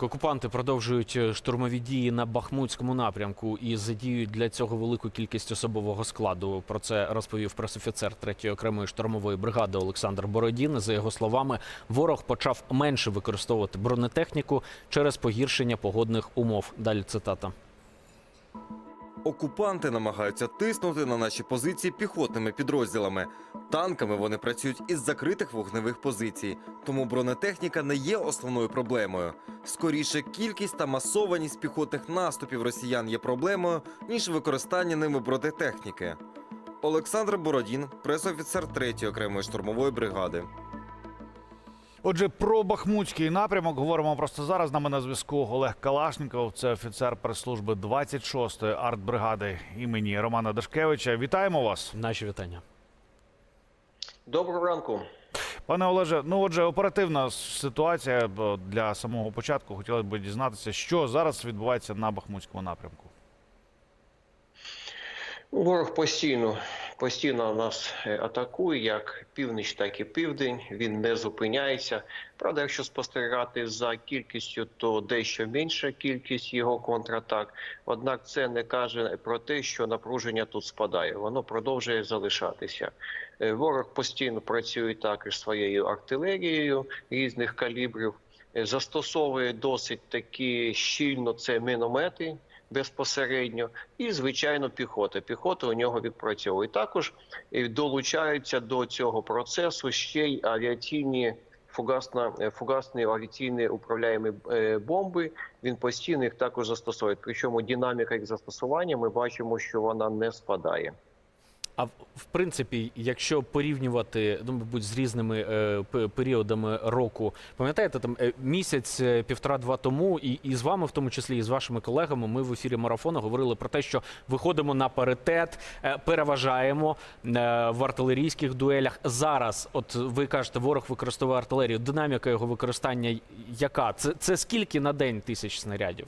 Окупанти продовжують е, штурмові дії на Бахмутському напрямку і задіють для цього велику кількість особового складу. Про це розповів пресофіцер 3-ї окремої штурмової бригади Олександр Бородін. За його словами, ворог почав менше використовувати бронетехніку через погіршення погодних умов. Далі цитата. Окупанти намагаються тиснути на наші позиції піхотними підрозділами. Танками вони працюють із закритих вогневих позицій, тому бронетехніка не є основною проблемою. Скоріше, кількість та масованість піхотних наступів росіян є проблемою, ніж використання ними бронетехніки. Олександр Бородін, пресофіцер 3-ї окремої штурмової бригади. Отже, про Бахмутський напрямок говоримо просто зараз. З нами на зв'язку Олег Калашніков, це офіцер прес-служби 26-ї артбригади імені Романа Дашкевича. Вітаємо вас, Наші вітання. Доброго ранку. пане Олеже. Ну, отже, оперативна ситуація для самого початку. Хотілося б дізнатися, що зараз відбувається на Бахмутському напрямку. Ворог постійно, постійно нас е, атакує, як північ, так і південь. Він не зупиняється. Правда, якщо спостерігати за кількістю, то дещо менша кількість його контратак. Однак це не каже про те, що напруження тут спадає. Воно продовжує залишатися. Е, Ворог постійно працює також своєю артилерією різних калібрів. Е, Застосовує досить таки щільно це міномети безпосередньо, і звичайно піхота. Піхота у нього відпрацьовує. Також е, долучаються до цього процесу ще й авіаційні. фугасна, е, фугасні авіаційні управляємі е, бомби. Він постійно їх також застосовує. Причому динаміка їх застосування ми бачимо, що вона не спадає. А в- принципі, якщо порівнювати ну, мабуть, з різними е, періодами року, пам'ятаєте, там е, місяць, е, півтора-два тому, і, і з вами, в тому числі, і з вашими колегами, ми в ефірі марафону говорили про те, що виходимо на паритет, е, переважаємо е, в артилерійських дуелях. Зараз, от ви кажете, ворог використовує артилерію. Динаміка його використання яка? Це, це скільки на день тисяч снарядів?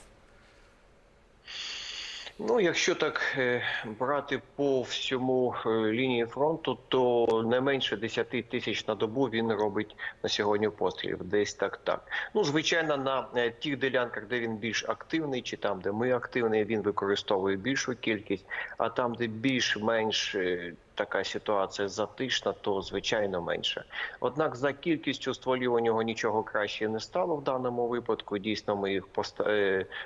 Ну, якщо так е, брати по всьому е, лінії фронту, то не менше 10 тисяч на добу він робить на сьогодні пострілів. Десь так так. Ну, звичайно, на е, тих ділянках, де він більш активний, чи там, де ми активні, він використовує більшу кількість. А там, де більш-менш така ситуація затишна, то звичайно менше. Однак за кількістю стволів у нього нічого краще не стало в даному випадку. Дійсно, ми їх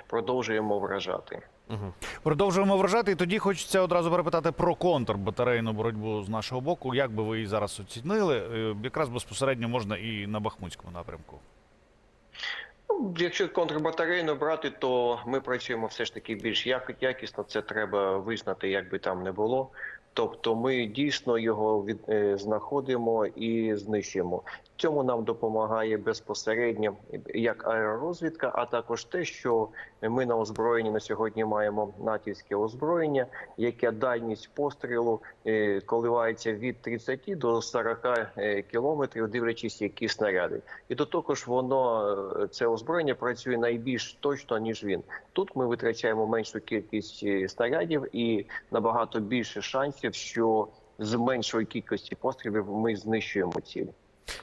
продовжуємо вражати. Угу. Продовжуємо вражати. І тоді хочеться одразу перепитати про контрбатарейну боротьбу з нашого боку. Як би ви її зараз оцінили? Е, Якраз безпосередньо можна і на Бахмутському напрямку. Ну, Якщо контрбатарейну брати, то ми працюємо все ж таки більш якісно. Це треба визнати, як би там не було. Тобто, ми дійсно його від, е, знаходимо і знищуємо. Цьому нам допомагає безпосередньо як аеророзвідка, а також те, що ми на озброєнні на сьогодні маємо натівське озброєння, яке дальність пострілу е, коливається від 30 до 40 е, кілометрів, дивлячись, які снаряди. І до того ж, воно це озброєння працює найбільш точно ніж він. Тут ми витрачаємо меншу кількість снарядів і набагато більше шансів, що з меншої кількості пострілів ми знищуємо ціль.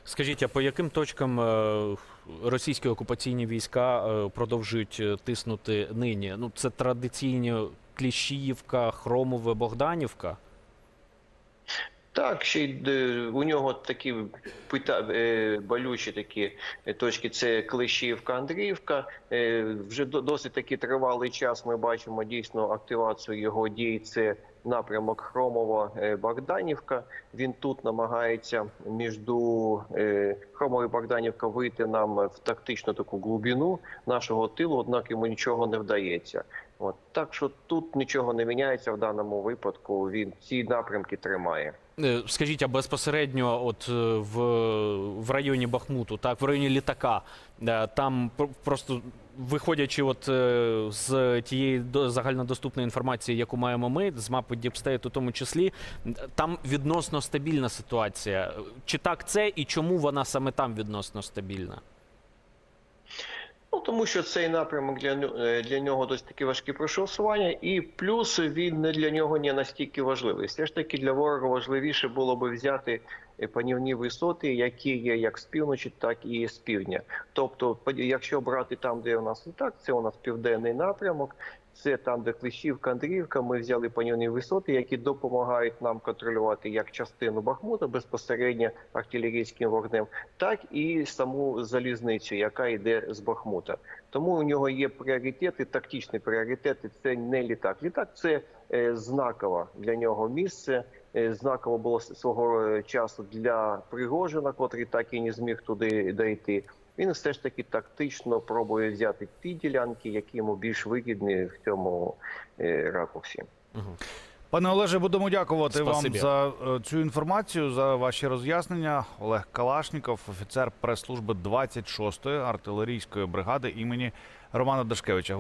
Скажіть, а по яким точкам е, російські окупаційні війська е, продовжують е, тиснути нині? Ну, це традиційні Кліщіївка, Хромове, Богданівка. Так, ще й у нього такі пита болючі такі точки. Це Клещіївка, Андріївка. Вже досить таки тривалий час. Ми бачимо дійсно активацію його дій. Це напрямок Хромова е, Богданівка. Він тут намагається між е, і Богданівка вийти нам в тактичну таку глибину нашого тилу, однак йому нічого не вдається. От так що тут нічого не міняється в даному випадку. Він ці напрямки тримає. Е, Скажіть, а безпосередньо, от в, в районі Бахмуту, так, в районі літака, там пр- просто виходячи от е, з тієї до- загальнодоступної інформації, яку маємо ми, з мапи Діпстейт у тому числі, там відносно стабільна ситуація. Чи так це і чому вона саме там відносно стабільна? Ну тому що цей напрямок для е, для нього досить таки важкі прошосування, і плюс він не для нього не настільки важливий. Все ж таки для ворога важливіше було би взяти е, панівні висоти, які є як з півночі, так і з півдня. Тобто, якщо брати там, де у нас і так, це у нас південний напрямок. Це там, де Клещівка, Андріївка. Ми взяли панівні висоти, які допомагають нам контролювати як частину Бахмута безпосередньо артилерійським вогнем, так і саму залізницю, яка йде з Бахмута. Тому у нього є пріоритети, тактичні пріоритети. Це не літак. Літак це е, знакове для нього місце. Е, Знаково було свого е, часу для Пригожина, котрий так і не зміг туди дійти. Він все ж таки тактично пробує взяти ті ділянки, які йому більш вигідні в цьому е, ракурсі. Пане Олеже, будемо дякувати Спасибі. вам за е, цю інформацію, за ваші роз'яснення. Олег Калашніков, офіцер прес-служби 26-ї артилерійської бригади імені Романа Дашкевича.